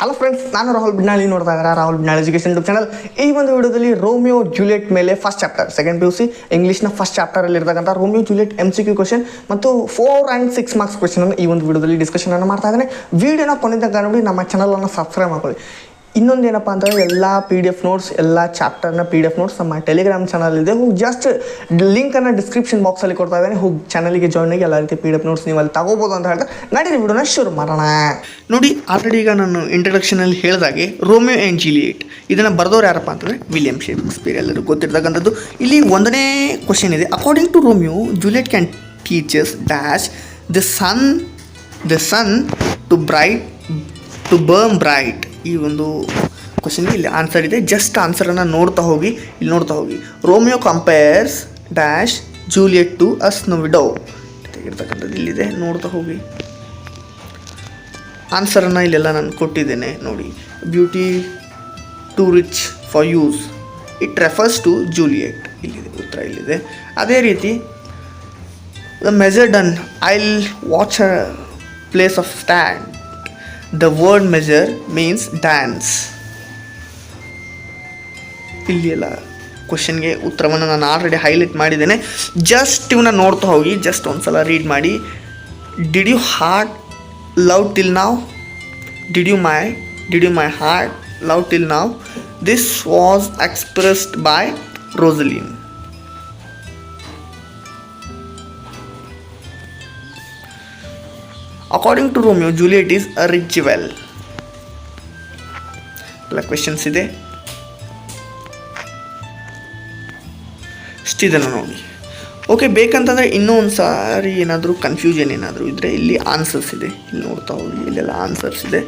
Hello friends ನಾನು ರಾಹುಲ್ ಬಿಡ್ನಾಳಿ ನೋಡ್ತಾ ಇದ್ದಾರೆ Rahul Bidnali education YouTube channel ಈ ಒಂದು ವಿಡಿಯೋದಲ್ಲಿ ರೋಮಿಯೋ ಜೂಲಿಯಟ್ ಮೇಲೆ first chapter second P U C ಇಂಗ್ಲೀಷ್ನ first ಚಾಪ್ಟರಲ್ಲಿ ಇರ್ತಕ್ಕಂಥ Romeo Juliet M C Q question ಮತ್ತು four and six marks question ಅನ್ನು ಈ ಒಂದು ವಿಡಿಯೋದಲ್ಲಿ ಡಿಸ್ಕಷನ್ ಅನ್ನು ಮಾಡ್ತಾ ಇದ್ದೇನೆ. ವಿಡಿಯೋನ ಕೊನೆ ತನಕ ನೋಡಿ, ನಮ್ಮ ಚಾನಲನ್ನು ಸಬ್ಸ್ಕ್ರೈಬ್ ಮಾಡ್ಕೊಳ್ಳಿ. ಇನ್ನೊಂದು ಏನಪ್ಪ ಅಂತಂದರೆ ಎಲ್ಲ ಪಿ ಡಿ ಎಫ್ ನೋಟ್ಸ್ ಎಲ್ಲ ಚಾಪ್ಟರ್ನ ಪಿ ಡಿ ಎಫ್ ನೋಟ್ಸ್ ನಮ್ಮ ಟೆಲಿಗ್ರಾಮ್ ಚಾನಲ್ ಇದೆ. ಹೋಗಿ ಜಸ್ಟ್ ಲಿಂಕನ್ನು ಡಿಸ್ಕ್ರಿಪ್ಷನ್ ಬಾಕ್ಸಲ್ಲಿ ಕೊಡ್ತಾ ಇದ್ದೇನೆ. ಹೋಗಿ ಚಾನಲಿಗೆ ಜಾಯ್ನ್ ಆಗಿ ಎಲ್ಲ ರೀತಿ ಪಿ ಡಿ ಎಫ್ ನೋಟ್ಸ್ ನೀವು ಅಲ್ಲಿ ತಗೋಬೋದು ಅಂತ ಹೇಳ್ತಾ ನಡೀರಿ ವಿಡಿಯೋನ ಶುರು ಮಾಡೋಣ. ನೋಡಿ ಆಲ್ರೆಡಿ ಈಗ ನಾನು ಇಂಟ್ರಡಕ್ಷನಲ್ಲಿ ಹೇಳಿದಾಗೆ ರೋಮಿಯೋ ಆ್ಯಂಡ್ ಜಿಲಿಯೇಟ್ ಇದನ್ನು ಬರೆದವ್ರು ಯಾರಪ್ಪ ಅಂತಂದರೆ ವಿಲಿಯಂ ಶೇಕ್ಸ್ಪಿಯರ್ ಎಲ್ಲರೂ ಗೊತ್ತಿರ್ತಕ್ಕಂಥದ್ದು. ಇಲ್ಲಿ ಒಂದನೇ ಕ್ವಶನ್ ಇದೆ. According to Romeo Juliet can teachers dash the sun the sun to bright to burn bright ಈ ಒಂದು ಕ್ವಶನ್ಗೆ ಇಲ್ಲಿ ಆನ್ಸರ್ ಇದೆ. ಜಸ್ಟ್ ಆನ್ಸರನ್ನು ನೋಡ್ತಾ ಹೋಗಿ, ಇಲ್ಲಿ ನೋಡ್ತಾ ಹೋಗಿ. Romeo compares dash Juliet to as widow ತೆಗಿರ್ತಕ್ಕಂಥದ್ದು ಇಲ್ಲಿದೆ. ನೋಡ್ತಾ ಹೋಗಿ. ಆನ್ಸರನ್ನು ಇಲ್ಲೆಲ್ಲ ನಾನು ಕೊಟ್ಟಿದ್ದೇನೆ. ನೋಡಿ beauty too rich for use it refers to Juliet ಇಲ್ಲಿದೆ, ಉತ್ತರ ಇಲ್ಲಿದೆ. ಅದೇ ರೀತಿ the measure done I'll watch a place of stand the word measure means dance ಇಲ್ಲಿ ಎಲ್ಲ ಕ್ವಶನ್ಗೆ ಉತ್ತರವನ್ನು ನಾನು ಆಲ್ರೆಡಿ ಹೈಲೈಟ್ ಮಾಡಿದ್ದೇನೆ. ಜಸ್ಟ್ ಇವನ್ನ ನೋಡ್ತಾ ಹೋಗಿ ಜಸ್ಟ್ ಒಂದ್ಸಲ ರೀಡ್ ಮಾಡಿ. Did you heart love till now did you my did you my heart love till now this was expressed by Rosaline according to Romeo Juliet is a rich well ಎಲ್ಲ questions ಇದೆ. ಇಷ್ಟಿದೆಲ್ಲ ನೋಡಿ. Okay ಬೇಕಂತಂದರೆ ಇನ್ನೂ ಒಂದು ಸಾರಿ ಏನಾದರೂ confusion ಏನಾದರೂ ಇದ್ದರೆ ಇಲ್ಲಿ ಆನ್ಸರ್ಸ್ ಇದೆ. ಇಲ್ಲಿ ನೋಡ್ತಾ ಹೋಗಿ, ಇಲ್ಲೆಲ್ಲ ಆನ್ಸರ್ಸ್ ಇದೆ.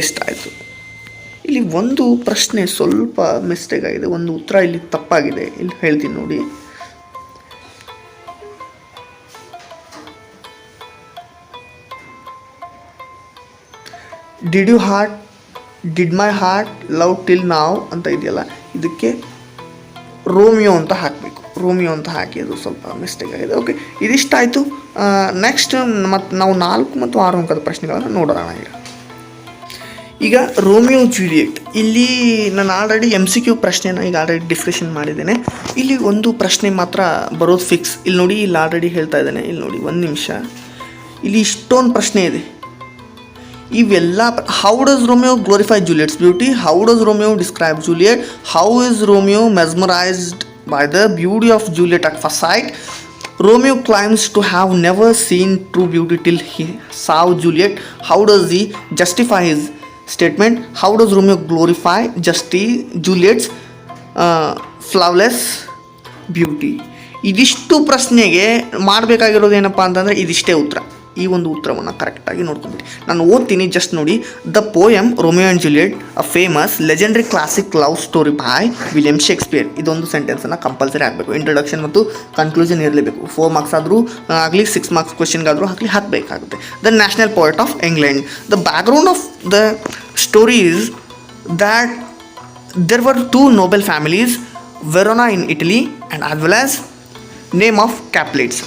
ಇಷ್ಟಾಯಿತು ಇಲ್ಲಿ ಒಂದು ಪ್ರಶ್ನೆ ಸ್ವಲ್ಪ ಮಿಸ್ಟೇಕ್ ಆಗಿದೆ, ಒಂದು ಉತ್ತರ ಇಲ್ಲಿ ತಪ್ಪಾಗಿದೆ. ಇಲ್ಲಿ ಹೇಳ್ತೀನಿ ನೋಡಿ. Did you heart did my heart love till now ಅಂತ ಇದೆಯಲ್ಲ? ಇದಕ್ಕೆ ರೋಮಿಯೋ ಅಂತ ಹಾಕಬೇಕು. ರೋಮಿಯೋ ಅಂತ ಹಾಕಿ ಅದು ಸ್ವಲ್ಪ ಮಿಸ್ಟೇಕ್ ಆಗಿದೆ. ಓಕೆ ಇದಿಷ್ಟಾಯಿತು. ನೆಕ್ಸ್ಟ್ ಮತ್ತು ನಾವು ನಾಲ್ಕು ಮತ್ತು ಆರು ಅಂಕದ ಪ್ರಶ್ನೆಗಳನ್ನು ನೋಡೋಣ ಈಗ. ಈಗ ರೋಮಿಯೋ ಜೂಲಿಯೆಟ್ ಇಲ್ಲಿ ನಾನು ಆಲ್ರೆಡಿ ಎಂ ಸಿ ಕ್ಯೂ ಪ್ರಶ್ನೆನ ಈಗ ಆಲ್ರೆಡಿ ಡಿಸ್ಕಷನ್ ಮಾಡಿದ್ದೇನೆ. ಇಲ್ಲಿ ಒಂದು ಪ್ರಶ್ನೆ ಮಾತ್ರ ಬರೋದು ಫಿಕ್ಸ್ ಇಲ್ಲಿ ನೋಡಿ, ಇಲ್ಲಿ ಆಲ್ರೆಡಿ ಹೇಳ್ತಾ ಇದ್ದೇನೆ. ಇಲ್ಲಿ ನೋಡಿ, ಒಂದು ನಿಮಿಷ. ಇಲ್ಲಿ ಇಷ್ಟೊಂದು ಪ್ರಶ್ನೆ ಇದೆ. ಇವೆಲ್ಲ how does Romeo glorify Juliet's beauty how does Romeo describe Juliet how is Romeo mesmerised by the beauty of Juliet at first sight Romeo claims to have never seen true beauty till he saw Juliet how does he justify statement how does Romeo glorify Justy Juliet's flawless beauty ಇದಿಷ್ಟು ಪ್ರಶ್ನೆಗೆ ಮಾಡಬೇಕಾಗಿರೋದು ಏನಪ್ಪ ಅಂತಂದರೆ ಇದಿಷ್ಟೇ ಉತ್ತರ. ಈ ಒಂದು ಉತ್ತರವನ್ನು ಕರೆಕ್ಟಾಗಿ ನೋಡ್ಕೊಂಬಿಡಿ ನಾನು ಓದ್ತೀನಿ ಜಸ್ಟ್ ನೋಡಿ. The poem Romeo and Juliet a famous legendary classic love story by William Shakespeare ಇದೊಂದು ಸೆಂಟೆನ್ಸನ್ನು ಕಂಪಲ್ಸರಿ ಆಗಬೇಕು. ಇಂಟ್ರೊಡಕ್ಷನ್ ಮತ್ತು ಕನ್ಕ್ಲೂಷನ್ ಇರಲೇಬೇಕು. ಫೋರ್ ಮಾರ್ಕ್ಸ್ ಆದರೂ ಆಗಲಿ ಸಿಕ್ಸ್ ಮಾರ್ಕ್ಸ್ ಕ್ವಶನ್ಗಾದರೂ ಆಗಲಿ ಹಾಕಬೇಕಾಗುತ್ತೆ the national poet of England the background of the story is that there were two noble families Verona in Italy and as well as name of capulates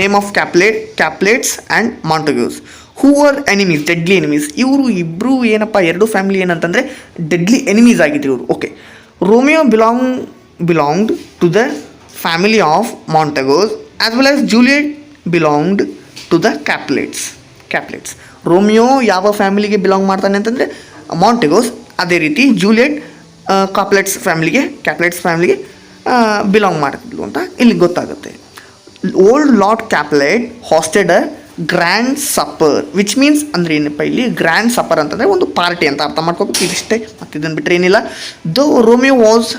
name of Capulet Capulets and Montagues who are enemies deadly enemies ಇವರು ಇಬ್ಬರು ಏನಪ್ಪ, ಎರಡು family ಏನಂತಂದರೆ deadly enemies ಆಗಿದ್ರು ಇವರು. Okay Romeo belong belonged to the family of Montagues as well as Juliet belonged to the Capulets Capulets Romeo ಯಾವ ಫ್ಯಾಮಿಲಿಗೆ belong ಮಾಡ್ತಾನೆ ಅಂತಂದರೆ ಮಾಂಟೆಗೋಸ್ ಅದೇ ರೀತಿ ಜೂಲಿಯಟ್ ಕಾಪ್ಲೆಟ್ಸ್ ಫ್ಯಾಮಿಲಿಗೆ ಕ್ಯಾಪ್ಲೆಟ್ಸ್ ಫ್ಯಾಮಿಲಿಗೆ ಬಿಲಾಂಗ್ ಮಾಡ್ತಿದ್ಲು ಅಂತ ಇಲ್ಲಿ ಗೊತ್ತಾಗುತ್ತೆ. Old Lord Capulet hosted grand supper which means ಅಂದ್ರೆ ಏನಪ್ಪ ಇಲ್ಲಿ ಗ್ರ್ಯಾಂಡ್ ಸಪ್ಪರ್ ಅಂತಂದರೆ ಒಂದು ಪಾರ್ಟಿ ಅಂತ ಅರ್ಥ ಮಾಡ್ಕೋಬೇಕು. ಇದಿಷ್ಟೇ ಮತ್ತು ಇದನ್ನು ಬಿಟ್ಟರೆ ಏನಿಲ್ಲ. ದೋ ರೋಮಿಯೋ ವಾಸ್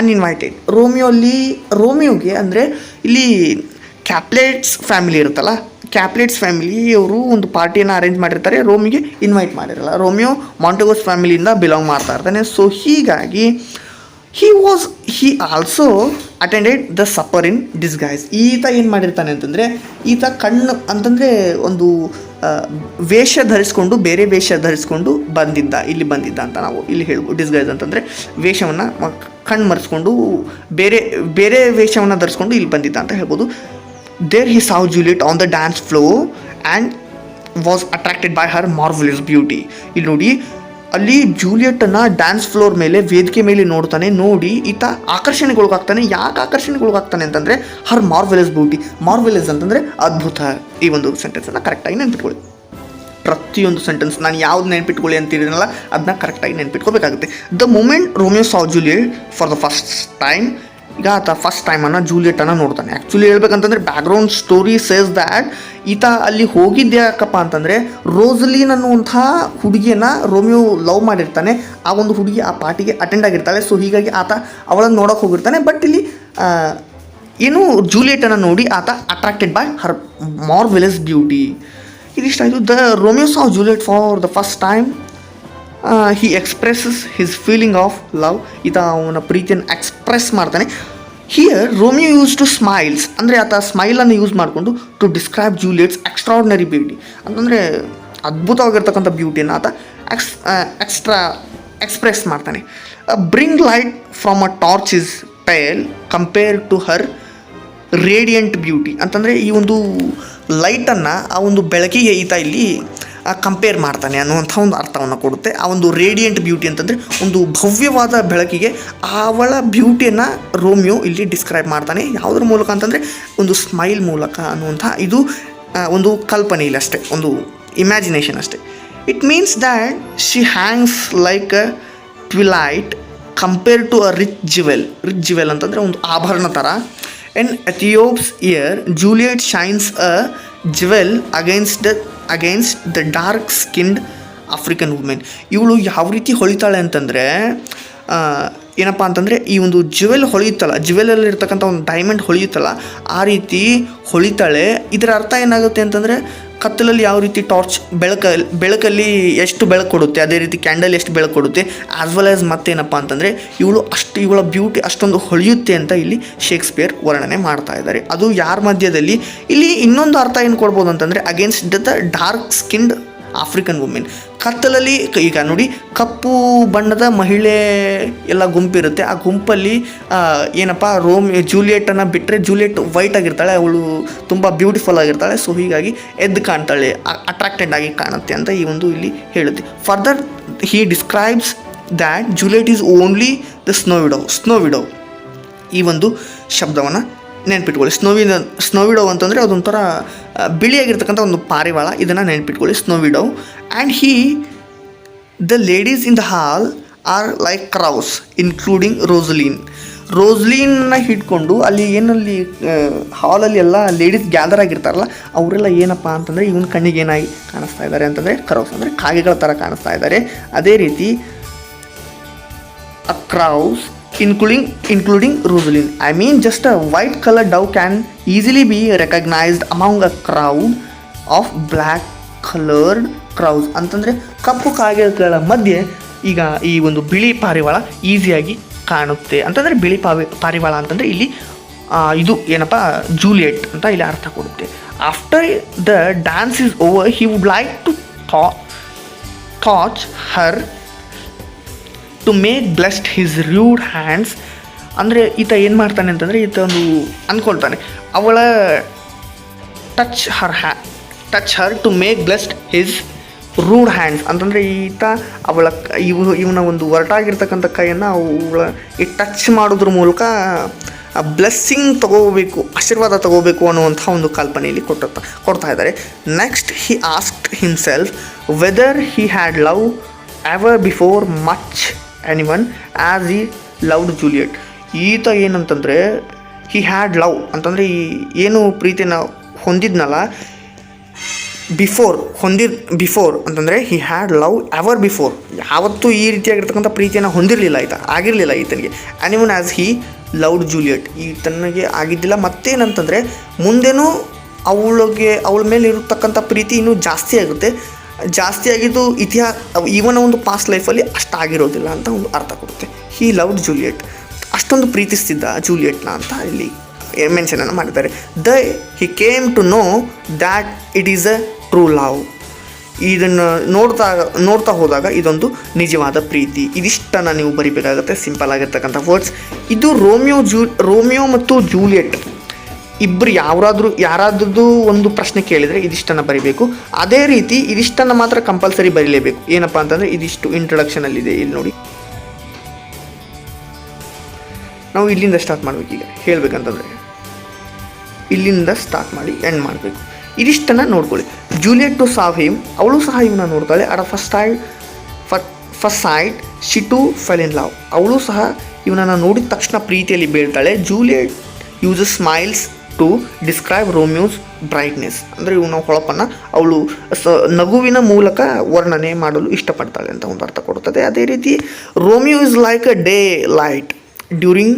ಅನ್ಇನ್ವೈಟೆಡ್ ರೋಮಿಯೋ ಅಲ್ಲಿ ರೋಮಿಯೋಗೆ ಅಂದರೆ ಇಲ್ಲಿ ಕ್ಯಾಪ್ಲೆಟ್ಸ್ ಫ್ಯಾಮಿಲಿ ಇರುತ್ತಲ್ಲ ಕ್ಯಾಪ್ಲೆಟ್ಸ್ ಫ್ಯಾಮಿಲಿ ಅವರು ಒಂದು ಪಾರ್ಟಿಯನ್ನು ಅರೇಂಜ್ ಮಾಡಿರ್ತಾರೆ ರೋಮಿಗೆ ಇನ್ವೈಟ್ ಮಾಡಿರಲ್ಲ. ರೋಮಿಯೋ ಮಾಂಟೋಗೋಸ್ ಫ್ಯಾಮಿಲಿಯಿಂದ ಬಿಲಾಂಗ್ ಮಾಡ್ತಾ ಇರ್ತಾನೆ. ಸೊ ಹೀಗಾಗಿ he was he also attended the supper in disguise ಈತ ಏನು ಮಾಡಿರ್ತಾನೆ ಅಂತಂದರೆ, ಈತ ಕಣ್ಣು ಅಂತಂದರೆ ಒಂದು ವೇಷ ಧರಿಸ್ಕೊಂಡು, ಬೇರೆ ವೇಷ ಧರಿಸ್ಕೊಂಡು ಬಂದಿದ್ದ, ಇಲ್ಲಿ ಬಂದಿದ್ದ ಅಂತ ನಾವು ಇಲ್ಲಿ ಹೇಳ್ಬೋದು ಡಿಸ್ಗೈಸ್ ಅಂತಂದರೆ ವೇಷವನ್ನು ಕಣ್ಣು ಮರೆಸ್ಕೊಂಡು, ಬೇರೆ ಬೇರೆ ವೇಷವನ್ನು ಧರಿಸ್ಕೊಂಡು ಇಲ್ಲಿ ಬಂದಿದ್ದ ಅಂತ ಹೇಳ್ಬೋದು. There he saw Juliet on the dance floor and was attracted by her marvellous beauty ಇಲ್ಲಿ ನೋಡಿ ಅಲ್ಲಿ ಜೂಲಿಯಟನ್ನು ಡ್ಯಾನ್ಸ್ ಫ್ಲೋರ್ ಮೇಲೆ ವೇದಿಕೆ ಮೇಲೆ ನೋಡ್ತಾನೆ, ನೋಡಿ ಈತ ಆಕರ್ಷಣೆಗೊಳಗಾಗ್ತಾನೆ. ಯಾಕೆ ಆಕರ್ಷಣೆಗೊಳಗಾಗ್ತಾನೆ ಅಂತಂದರೆ ಹರ್ ಮಾರ್ವೆಲಸ್ ಬ್ಯೂಟಿ ಮಾರ್ವೆಲಸ್ ಅಂತಂದರೆ ಅದ್ಭುತ ಈ ಒಂದು ಸೆಂಟೆನ್ಸನ್ನು ಕರೆಕ್ಟಾಗಿ ನೆನ್ಪಿಟ್ಕೊಳ್ಳಿ. ಪ್ರತಿಯೊಂದು ಸೆಂಟೆನ್ಸ್ ನಾನು ಯಾವ್ದು ನೆನ್ಪಿಟ್ಕೊಳ್ಳಿ ಅಂತಿದ್ದೀನಲ್ಲ ಅದನ್ನ ಕರೆಕ್ಟಾಗಿ ನೆನ್ಪಿಟ್ಕೋಬೇಕಾಗುತ್ತೆ. The moment Romeo saw Juliet for the first time ಈಗ ಆತ ಫಸ್ಟ್ ಟೈಮನ್ನು ಅನ್ನ ನೋಡ್ತಾನೆ. ಆ್ಯಕ್ಚುಲಿ ಹೇಳ್ಬೇಕಂತಂದ್ರೆ ಬ್ಯಾಕ್ಗ್ರೌಂಡ್ ಸ್ಟೋರಿ ಸೇಸ್ ದ್ಯಾಟ್ ಈತ ಅಲ್ಲಿ ಹೋಗಿದ್ದೆ ಯಾಕಪ್ಪ ಅಂತಂದರೆ ರೋಸಲೀನ್ ಅನ್ನುವಂಥ ಹುಡುಗಿಯನ್ನ ರೋಮಿಯೋ ಲವ್ ಮಾಡಿರ್ತಾನೆ. ಆ ಒಂದು ಹುಡುಗಿ ಆ ಪಾರ್ಟಿಗೆ ಅಟೆಂಡ್ ಆಗಿರ್ತಾಳೆ. ಸೊ ಹೀಗಾಗಿ ಆತ ಅವಳನ್ನು ನೋಡೋಕೆ ಹೋಗಿರ್ತಾನೆ. ಬಟ್ ಇಲ್ಲಿ ಏನು ಅನ್ನ ನೋಡಿ ಆತ attracted by her marvellous beauty ಇದಿಷ್ಟಾಯಿತು the Romeo of Juliet for the first time he expresses his feeling of love ಈತ ಅವನ ಪ್ರೀತಿಯನ್ನು ಎಕ್ಸ್ಪ್ರೆಸ್ ಮಾಡ್ತಾನೆ. Here Romeo use two similes ಅಂದರೆ ಆತ ಸ್ಮೈಲನ್ನು ಯೂಸ್ ಮಾಡಿಕೊಂಡು to describe Juliet's extraordinary beauty ಅಂತಂದರೆ ಅದ್ಭುತವಾಗಿರ್ತಕ್ಕಂಥ ಬ್ಯೂಟಿಯನ್ನು ಆತ ಎಕ್ಸ್ ಎಕ್ಸ್ಟ್ರಾ ಎಕ್ಸ್ಪ್ರೆಸ್ ಮಾಡ್ತಾನೆ. Bring light from a torch is pale compare to her radiant beauty ಅಂತಂದರೆ ಈ ಒಂದು ಲೈಟನ್ನು ಆ ಒಂದು ಬೆಳಕಿಗೆ ಈತ ಇಲ್ಲಿ ಕಂಪೇರ್ ಮಾಡ್ತಾನೆ ಅನ್ನುವಂಥ ಒಂದು ಅರ್ಥವನ್ನು ಕೊಡುತ್ತೆ. ಆ ಒಂದು ರೇಡಿಯಂಟ್ ಬ್ಯೂಟಿ ಅಂತಂದರೆ ಒಂದು ಭವ್ಯವಾದ ಬೆಳಕಿಗೆ ಅವಳ ಬ್ಯೂಟಿಯನ್ನು ರೋಮಿಯೋ ಇಲ್ಲಿ ಡಿಸ್ಕ್ರೈಬ್ ಮಾಡ್ತಾನೆ. ಯಾವುದ್ರ ಮೂಲಕ ಅಂತಂದರೆ ಒಂದು ಸ್ಮೈಲ್ ಮೂಲಕ ಅನ್ನುವಂಥ ಇದು ಒಂದು ಕಲ್ಪನೆ ಇಲ್ಲ ಅಷ್ಟೇ, ಒಂದು ಇಮ್ಯಾಜಿನೇಷನ್ ಅಷ್ಟೇ. It means that she hangs like a twilight compare to a rich jewel rich jewel ಅಂತಂದರೆ ಒಂದು ಆಭರಣ ಥರ an Ethiop's ear Juliet shines a jewel against the against the dark skinned African women ಇವಳು ಯಾವ ರೀತಿ ಹೊಳಿತಾಳೆ ಅಂತಂದರೆ ಏನಪ್ಪ ಅಂತಂದರೆ ಈ ಒಂದು ಜುವೆಲ್ ಹೊಳೆಯುತ್ತಲ್ಲ ಜುವೆಲಲ್ಲಿರ್ತಕ್ಕಂಥ ಒಂದು ಡೈಮಂಡ್ ಹೊಳೆಯುತ್ತಲ್ಲ, ಆ ರೀತಿ ಹೊಳಿತಾಳೆ. ಇದರ ಅರ್ಥ ಏನಾಗುತ್ತೆ ಅಂತಂದರೆ ಕತ್ತಲಲ್ಲಿ ಯಾವ ರೀತಿ ಟಾರ್ಚ್ ಬೆಳಕ, ಬೆಳಕಲ್ಲಿ ಎಷ್ಟು ಬೆಳಕು ಕೊಡುತ್ತೆ, ಅದೇ ರೀತಿ ಕ್ಯಾಂಡಲ್ ಎಷ್ಟು ಬೆಳಕು ಕೊಡುತ್ತೆ ಆ್ಯಸ್ ವೆಲ್ ಆ್ಯಸ್ ಮತ್ತೇನಪ್ಪ ಅಂತಂದರೆ ಇವಳು ಅಷ್ಟು, ಇವಳ ಬ್ಯೂಟಿ ಅಷ್ಟೊಂದು ಹೊಳೆಯುತ್ತೆ ಅಂತ ಇಲ್ಲಿ ಶೇಕ್ಸ್ಪಿಯರ್ ವರ್ಣನೆ ಮಾಡ್ತಾ ಇದ್ದಾರೆ. ಅದು ಯಾರ ಮಧ್ಯದಲ್ಲಿ? ಇಲ್ಲಿ ಇನ್ನೊಂದು ಅರ್ಥ ಏನು ಕೊಡ್ಬೋದು ಅಂತಂದರೆ against the dark skinned African women ಕತ್ತಲಲ್ಲಿ ಈಗ ನೋಡಿ, ಕಪ್ಪು ಬಣ್ಣದ ಮಹಿಳೆ ಎಲ್ಲ ಗುಂಪಿರುತ್ತೆ. ಆ ಗುಂಪಲ್ಲಿ ಏನಪ್ಪ, ರೋಮ್ ಜೂಲಿಯೆಟನ್ನು ಬಿಟ್ಟರೆ ಜೂಲಿಯೆಟ್ ವೈಟ್ ಆಗಿರ್ತಾಳೆ, ಅವಳು ತುಂಬ ಬ್ಯೂಟಿಫುಲ್ ಆಗಿರ್ತಾಳೆ. ಸೊ ಹೀಗಾಗಿ ಎದ್ದು ಕಾಣ್ತಾಳೆ ಅಟ್ರಾಕ್ಟೆಡ್ ಆಗಿ ಕಾಣುತ್ತೆ ಅಂತ ಈ ಒಂದು ಇಲ್ಲಿ ಹೇಳುತ್ತೆ. Further he describes that Juliet is only the snow widow snow widow ಈ ಒಂದು ಶಬ್ದವನ್ನು ನೆನ್ಪಿಟ್ಕೊಳ್ಳಿ. ಸ್ನೋವಿನ ಸ್ನೋವಿಡೋ ಅಂತಂದರೆ ಅದೊಂಥರ ಬಿಳಿಯಾಗಿರ್ತಕ್ಕಂಥ ಒಂದು ಪಾರಿವಾಳ ಇದನ್ನು ನೆನ್ಪಿಟ್ಕೊಳ್ಳಿ. Snow widow. And he the ladies in the hall are like crows including Rosaline ರೋಸ್ಲೀನ್ನ ಹಿಡ್ಕೊಂಡು ಅಲ್ಲಿ ಏನಲ್ಲಿ ಹಾಲಲ್ಲಿ ಎಲ್ಲ ಲೇಡೀಸ್ ಗ್ಯಾದರ್ ಆಗಿರ್ತಾರಲ್ಲ, ಅವರೆಲ್ಲ ಏನಪ್ಪ ಅಂತಂದರೆ ಇವನ ಕಣ್ಣಿಗೆ ಏನಾಗಿ ಕಾಣಿಸ್ತಾ ಇದ್ದಾರೆ ಅಂತಂದರೆ ಕ್ರೌಸ್ ಅಂದರೆ ಕಾಗೆಗಳ ಥರ ಕಾಣಿಸ್ತಾ ಇದ್ದಾರೆ. ಅದೇ ರೀತಿ ಅ crows including including rosaline i mean just a white color dove can easily be recognized among a crowd of black colored crows ಅಂತಂದರೆ ಕಪ್ಪು ಕಾಗೆಗಳ ಮಧ್ಯೆ ಈಗ ಈ ಒಂದು ಬಿಳಿ ಪಾರಿವಾಳ ಈಸಿಯಾಗಿ ಕಾಣುತ್ತೆ ಅಂತಂದರೆ ಬಿಳಿ ಪಾವಿ ಪಾರಿವಾಳ ಅಂತಂದರೆ ಇಲ್ಲಿ ಇದು ಏನಪ್ಪ ಜೂಲಿಯೆಟ್ ಅಂತ ಇಲ್ಲಿ ಅರ್ಥ ಕೊಡುತ್ತೆ after the dance is over he would like to Tha touch her to make blessed his rude hands ಅಂದರೆ ಈತ ಏನು ಮಾಡ್ತಾನೆ ಅಂತಂದರೆ ಈತ ಒಂದು ಅಂದ್ಕೊಳ್ತಾನೆ ಅವಳ touch her ಹ್ಯಾ touch her to make blessed his rude hands ಅಂತಂದರೆ ಈತ ಅವಳ ಇವು, ಇವನ ಒಂದು ಒರಟಾಗಿರ್ತಕ್ಕಂಥ ಕೈಯನ್ನು ಅವಳ ಈ ಟಚ್ ಮಾಡೋದ್ರ ಮೂಲಕ ಬ್ಲೆಸ್ಸಿಂಗ್ ತಗೋಬೇಕು, ಆಶೀರ್ವಾದ ತಗೋಬೇಕು ಅನ್ನುವಂಥ ಒಂದು ಕಲ್ಪನೆಯಲ್ಲಿ ಕೊಟ್ಟ ಕೊಡ್ತಾ ಇದ್ದಾರೆ. Next he asked himself whether he had love ever before much one as he loved Juliet ಈತ ಏನಂತಂದರೆ ಹಿ ಹ್ಯಾಡ್ ಲವ್ ಅಂತಂದರೆ, ಈ ಏನು ಪ್ರೀತಿನ ಹೊಂದಿದ್ನಲ್ಲ ಬಿಫೋರ್ ಹೊಂದಿದ್ ಬಿಫೋರ್ ಅಂತಂದರೆ he had love ever before ಯಾವತ್ತೂ ಈ ರೀತಿಯಾಗಿರ್ತಕ್ಕಂಥ ಪ್ರೀತಿಯನ್ನು ಹೊಂದಿರಲಿಲ್ಲ ಈತ, ಆಗಿರಲಿಲ್ಲ ಈತನಿಗೆ. Any man as he loved Juliet ತನಗೆ ಆಗಿದ್ದಿಲ್ಲ. ಮತ್ತೇನಂತಂದರೆ, ಮುಂದೆನೂ ಅವಳಿಗೆ, ಅವಳ ಮೇಲೆ ಇರತಕ್ಕಂಥ ಪ್ರೀತಿ ಇನ್ನೂ ಜಾಸ್ತಿ ಆಗುತ್ತೆ. ಜಾಸ್ತಿ ಆಗಿದ್ದು ಇತಿಹಾಸ ಈವನ್ ಒಂದು ಪಾಸ್ಟ್ ಲೈಫಲ್ಲಿ ಅಷ್ಟು ಆಗಿರೋದಿಲ್ಲ ಅಂತ ಒಂದು ಅರ್ಥ ಕೊಡುತ್ತೆ. ಹೀ ಲವ್ಡ್ ಜೂಲಿಯಟ್ ಅಷ್ಟೊಂದು ಪ್ರೀತಿಸ್ತಿದ್ದ ಜೂಲಿಯೆಟ್ನ ಅಂತ ಇಲ್ಲಿ ಮೆನ್ಷನನ್ನು ಮಾಡಿದ್ದಾರೆ. The he came to know that it is a true love ಇದನ್ನು ನೋಡ್ತಾ ನೋಡ್ತಾ ಹೋದಾಗ ಇದೊಂದು ನಿಜವಾದ ಪ್ರೀತಿ. ಇದಿಷ್ಟನ್ನು ನೀವು ಬರಿಬೇಕಾಗುತ್ತೆ ಸಿಂಪಲ್ ಆಗಿರ್ತಕ್ಕಂಥ ವರ್ಡ್ಸ್ ಇದು ರೋಮಿಯೋ ಜೂ ರೋಮಿಯೋ ಮತ್ತು ಜೂಲಿಯಟ್ ಇಬ್ಬರು ಯಾರಾದರೂ ಯಾರಾದ್ರದ್ದು ಒಂದು ಪ್ರಶ್ನೆ ಕೇಳಿದರೆ ಇದಿಷ್ಟನ್ನು ಬರಿಬೇಕು. ಅದೇ ರೀತಿ ಇದಿಷ್ಟನ್ನು ಮಾತ್ರ ಕಂಪಲ್ಸರಿ ಬರೀಲೇಬೇಕು. ಏನಪ್ಪ ಅಂತಂದರೆ ಇದಿಷ್ಟು ಇಂಟ್ರೊಡಕ್ಷನಲ್ಲಿದೆ ಇಲ್ಲಿ ನೋಡಿ. ನಾವು ಇಲ್ಲಿಂದ ಸ್ಟಾರ್ಟ್ ಮಾಡಬೇಕು ಈಗ. ಹೇಳಬೇಕಂತಂದರೆ. ಇಲ್ಲಿಂದ ಸ್ಟಾರ್ಟ್ ಮಾಡಿ ಎಂಡ್ ಮಾಡಬೇಕು. ಇದಿಷ್ಟನ್ನು ನೋಡ್ಕೊಳ್ಳಿ. ಜೂಲಿಯಟ್ ಟು ಸಾವ್ ಹಿಮ್ ಅವಳು ಸಹ ಇವನ್ನ ನೋಡ್ತಾಳೆ. At first sight first sight she too fell in love ಅವಳು ಸಹ ಇವನನ್ನು ನೋಡಿದ ತಕ್ಷಣ ಪ್ರೀತಿಯಲ್ಲಿ ಬೀಳ್ತಾಳೆ. Juliet uses smiles to describe Romeo's brightness ಅಂದರೆ ಇವನ ಹೊಳಪನ್ನು ಅವಳು ಸ, ನಗುವಿನ ಮೂಲಕ ವರ್ಣನೆ ಮಾಡಲು ಇಷ್ಟಪಡ್ತಾಳೆ ಅಂತ ಒಂದು ಅರ್ಥ ಕೊಡುತ್ತದೆ. ಅದೇ ರೀತಿ Romeo is like a day light during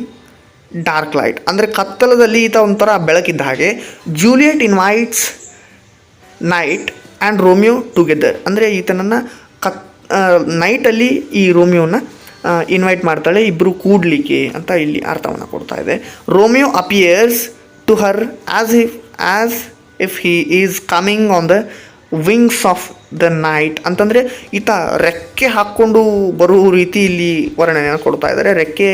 dark light ಅಂದರೆ ಕತ್ತಲದಲ್ಲಿ ಈತ ಒಂಥರ ಬೆಳಕಿದ್ದ ಹಾಗೆ Juliet invites night and Romeo together ಅಂದರೆ ಈತನನ್ನು ಕತ್ ನೈಟಲ್ಲಿ ಈ ರೋಮಿಯೋನ ಇನ್ವೈಟ್ ಮಾಡ್ತಾಳೆ ಇಬ್ಬರು ಕೂಡ್ಲಿಕ್ಕೆ ಅಂತ ಇಲ್ಲಿ ಅರ್ಥವನ್ನು ಕೊಡ್ತಾ ಇದೆ. Romeo appears to her as if as if he is coming on the wings of the night ಅಂತಂದರೆ ಈತ ರೆಕ್ಕೆ ಹಾಕ್ಕೊಂಡು ಬರೋ ರೀತಿ ಇಲ್ಲಿ ವರ್ಣನೆಯನ್ನು ಕೊಡ್ತಾ ಇದ್ದಾರೆ. ರೆಕ್ಕೆ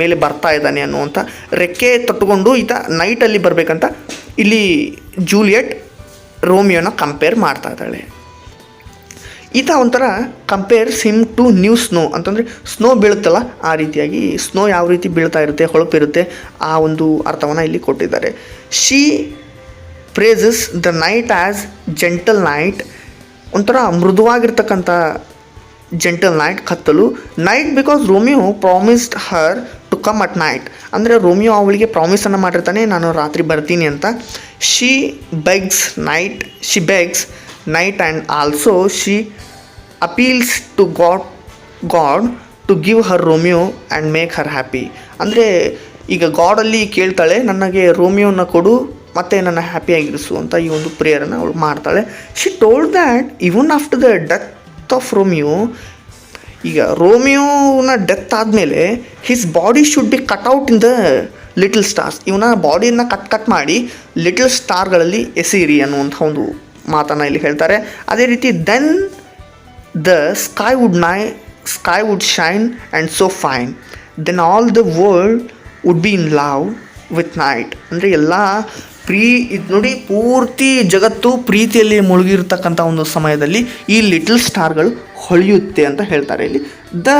ಮೇಲೆ ಬರ್ತಾ ಇದ್ದಾನೆ ಅನ್ನುವಂಥ ರೆಕ್ಕೆ ತೊಟ್ಟುಕೊಂಡು ಈತ ನೈಟಲ್ಲಿ ಬರಬೇಕಂತ ಇಲ್ಲಿ ಜೂಲಿಯಟ್ ರೋಮಿಯೋನ ಕಂಪೇರ್ ಮಾಡ್ತಾ ಇದ್ದಾಳೆ. ಈತ ಒಂಥರ compare him to new snow ಅಂತಂದರೆ ಸ್ನೋ ಬೀಳುತ್ತಲ್ಲ ಆ ರೀತಿಯಾಗಿ ಸ್ನೋ ಯಾವ ರೀತಿ ಬೀಳ್ತಾ ಇರುತ್ತೆ ಹೊಳಪಿರುತ್ತೆ ಆ ಒಂದು ಅರ್ಥವನ್ನು ಇಲ್ಲಿ ಕೊಟ್ಟಿದ್ದಾರೆ. She praises the night as gentle night ಒಂಥರ ಮೃದುವಾಗಿರ್ತಕ್ಕಂಥ ಜೆಂಟಲ್ ನೈಟ್ ಕತ್ತಲು. Night because Romeo promised her to come at night ಅಂದರೆ ರೋಮಿಯೋ ಅವಳಿಗೆ ಪ್ರಾಮಿಸನ್ನು ಮಾಡಿರ್ತಾನೆ, ನಾನು ರಾತ್ರಿ ಬರ್ತೀನಿ ಅಂತ. She begs night she begs night and also she appeals to God God to give her Romeo and make her happy ಅಂದರೆ ಈಗ ಗಾಡಲ್ಲಿ ಕೇಳ್ತಾಳೆ, ನನಗೆ ರೋಮಿಯೋನ ಕೊಡು, ಮತ್ತು ನನ್ನ ಹ್ಯಾಪಿಯಾಗಿರಿಸು ಅಂತ ಈ ಒಂದು ಪ್ರೇಯರನ್ನು ಅವಳು ಮಾಡ್ತಾಳೆ. She told that even after the death of Romeo ಈಗ ರೋಮಿಯೋನ ಡೆತ್ ಆದಮೇಲೆ his body should be cut out in the little stars ಇವನ ಬಾಡಿಯನ್ನು ಕಟ್ ಕಟ್ ಮಾಡಿ ಲಿಟಲ್ ಸ್ಟಾರ್ಗಳಲ್ಲಿ ಎಸೀರಿ ಅನ್ನುವಂಥ ಒಂದು ಮಾತನ್ನು ಇಲ್ಲಿ ಹೇಳ್ತಾರೆ. ಅದೇ ರೀತಿ ದೆನ್ ದ ಸ್ಕೈ ವುಡ್ ನೈ sky would shine and so fine then all the world would be in love with night ಅಂದರೆ ಎಲ್ಲ ಪ್ರೀ, ಇದು ನೋಡಿ ಪೂರ್ತಿ ಜಗತ್ತು ಪ್ರೀತಿಯಲ್ಲಿ ಮುಳುಗಿರ್ತಕ್ಕಂಥ ಒಂದು ಸಮಯದಲ್ಲಿ ಈ ಲಿಟಲ್ ಸ್ಟಾರ್ಗಳು ಹೊಳೆಯುತ್ತೆ ಅಂತ ಹೇಳ್ತಾರೆ ಇಲ್ಲಿ. The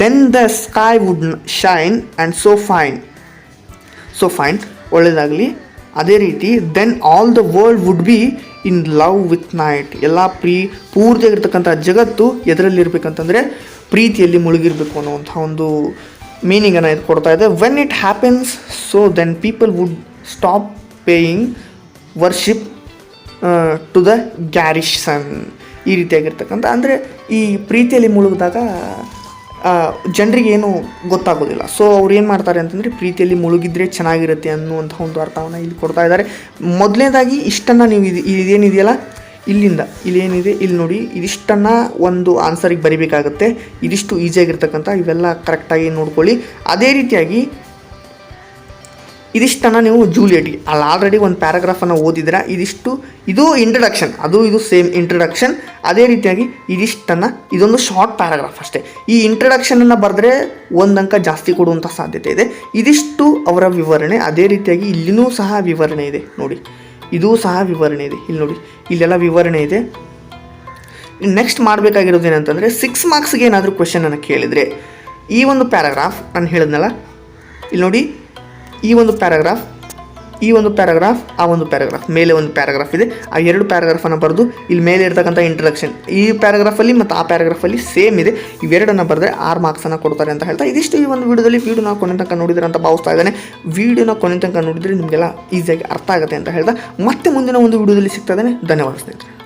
then the sky would shine and so fine so fine ಒಳ್ಳೆಯದಾಗಲಿ ಅದೇ ರೀತಿ then all the world would be in love with night ಎಲ್ಲ ಪ್ರೀ, ಪೂರ್ತಿಯಾಗಿರ್ತಕ್ಕಂಥ ಜಗತ್ತು ಎದರಲ್ಲಿರ್ಬೇಕಂತಂದರೆ ಪ್ರೀತಿಯಲ್ಲಿ ಮುಳುಗಿರಬೇಕು ಅನ್ನೋವಂಥ ಒಂದು ಮೀನಿಂಗನ್ನು ಇದು ಕೊಡ್ತಾ ಇದೆ. When it happens so then people would stop paying worship to the garish sun ಈ ರೀತಿಯಾಗಿರ್ತಕ್ಕಂಥ, ಅಂದರೆ ಈ ಪ್ರೀತಿಯಲ್ಲಿ ಮುಳುಗಿದಾಗ ಜನರಿಗೆ ಏನು ಗೊತ್ತಾಗೋದಿಲ್ಲ. ಸೊ ಅವ್ರು ಏನು ಮಾಡ್ತಾರೆ ಅಂತಂದರೆ ಪ್ರೀತಿಯಲ್ಲಿ ಮುಳುಗಿದ್ರೆ ಚೆನ್ನಾಗಿರುತ್ತೆ ಅನ್ನುವಂಥ ಒಂದು ಅರ್ಥವನ್ನು ಇಲ್ಲಿ ಕೊಡ್ತಾ ಇದ್ದಾರೆ. ಮೊದಲನೇದಾಗಿ ಇಷ್ಟನ್ನು ನೀವು ಇದು ಇದೇನಿದೆಯಲ್ಲ? ಇಲ್ಲಿಂದ. ಇಲ್ಲೇನಿದೆ? ಇಲ್ಲಿ ನೋಡಿ. ಇದಿಷ್ಟನ್ನು ಒಂದು ಆನ್ಸರಿಗೆ ಬರಿಬೇಕಾಗುತ್ತೆ. ಇದಿಷ್ಟು ಈಸಿಯಾಗಿರ್ತಕ್ಕಂಥ ಇವೆಲ್ಲ ಕರೆಕ್ಟಾಗಿ ನೋಡ್ಕೊಳ್ಳಿ. ಅದೇ ರೀತಿಯಾಗಿ ಇದಿಷ್ಟನ್ನು ನೀವು ಜೂಲಿಯಟ್ಗೆ ಅಲ್ಲಿ ಆಲ್ರೆಡಿ ಒಂದು ಪ್ಯಾರಾಗ್ರಾಫನ್ನು ಓದಿದ್ರೆ ಇದಿಷ್ಟು, ಇದು ಇಂಟ್ರಡಕ್ಷನ್ ಅದು ಇದು ಸೇಮ್ ಇಂಟ್ರಡಕ್ಷನ್ ಅದೇ ರೀತಿಯಾಗಿ ಇದಿಷ್ಟನ್ನು, ಇದೊಂದು ಶಾರ್ಟ್ ಪ್ಯಾರಾಗ್ರಾಫ್ ಅಷ್ಟೇ. ಈ ಇಂಟ್ರಡಕ್ಷನನ್ನು ಬರೆದ್ರೆ ಒಂದು ಅಂಕ ಜಾಸ್ತಿ ಕೊಡುವಂಥ ಸಾಧ್ಯತೆ ಇದೆ. ಇದಿಷ್ಟು ಅವರ ವಿವರಣೆ, ಅದೇ ರೀತಿಯಾಗಿ ಇಲ್ಲಿನೂ ಸಹ ವಿವರಣೆ ಇದೆ, ನೋಡಿ. ಇದೂ ಸಹ ವಿವರಣೆ ಇದೆ, ಇಲ್ಲಿ ನೋಡಿ. ಇಲ್ಲೆಲ್ಲ ವಿವರಣೆ ಇದೆ. ನೆಕ್ಸ್ಟ್ ಮಾಡಬೇಕಾಗಿರೋದು ಏನಂತಂದರೆ ಸಿಕ್ಸ್ ಮಾರ್ಕ್ಸ್ಗೆ ಏನಾದರೂ ಕ್ವೆಶನನ್ನು ಕೇಳಿದರೆ, ಈ ಒಂದು ಪ್ಯಾರಾಗ್ರಾಫ್ ನಾನು ಹೇಳಿದ್ನಲ್ಲ, ಇಲ್ಲಿ ನೋಡಿ. ಈ ಒಂದು ಪ್ಯಾರಾಗ್ರಾಫ್, ಈ ಒಂದು ಪ್ಯಾರಾಗ್ರಾಫ್, ಆ ಒಂದು ಪ್ಯಾರಾಗ್ರಾಫ್, ಮೇಲೆ ಒಂದು ಪ್ಯಾರಾಗ್ರಾಫ್ ಇದೆ. ಆ ಎರಡು ಪ್ಯಾರಾಗ್ರಾಫನ್ನು ಬರೆದು ಇಲ್ಲಿ ಮೇಲೆ ಇರ್ತಕ್ಕಂಥ ಇಂಟ್ರಡಕ್ಷನ್ ಈ ಪ್ಯಾರಾಗ್ರಾಫಲ್ಲಿ ಮತ್ತು ಆ ಪ್ಯಾರಾಗ್ರಾಫಲ್ಲಿ ಸೇಮ್ ಇದೆ. ಇವೆರಡನ್ನು ಬರೆದ್ರೆ ಆರು ಮಾರ್ಕ್ಸನ್ನು ಕೊಡ್ತಾರೆ ಅಂತ ಹೇಳ್ತಾ ಇದಿಷ್ಟು ಈ ಒಂದು ವಿಡಿಯೋದಲ್ಲಿ. ನಾವು ಕೊನೆ ತನಕ ನೋಡಿದ್ರೆ ಅಂತ ಭಾವಿಸ್ತಾ ಇದ್ದಾನೆ. ವೀಡಿಯೋನ ಕೊನೆ ತನಕ ನೋಡಿದರೆ ನಿಮಗೆಲ್ಲ ಈಸಿಯಾಗಿ ಅರ್ಥ ಆಗುತ್ತೆ ಅಂತ ಹೇಳ್ತಾ. ಮತ್ತೆ ಮುಂದಿನ ಒಂದು ವಿಡಿಯೋದಲ್ಲಿ ಸಿಗ್ತಾ ಇದ್ದಾನೆ. ಧನ್ಯವಾದ ಸ್ನೇಹಿತರೆ.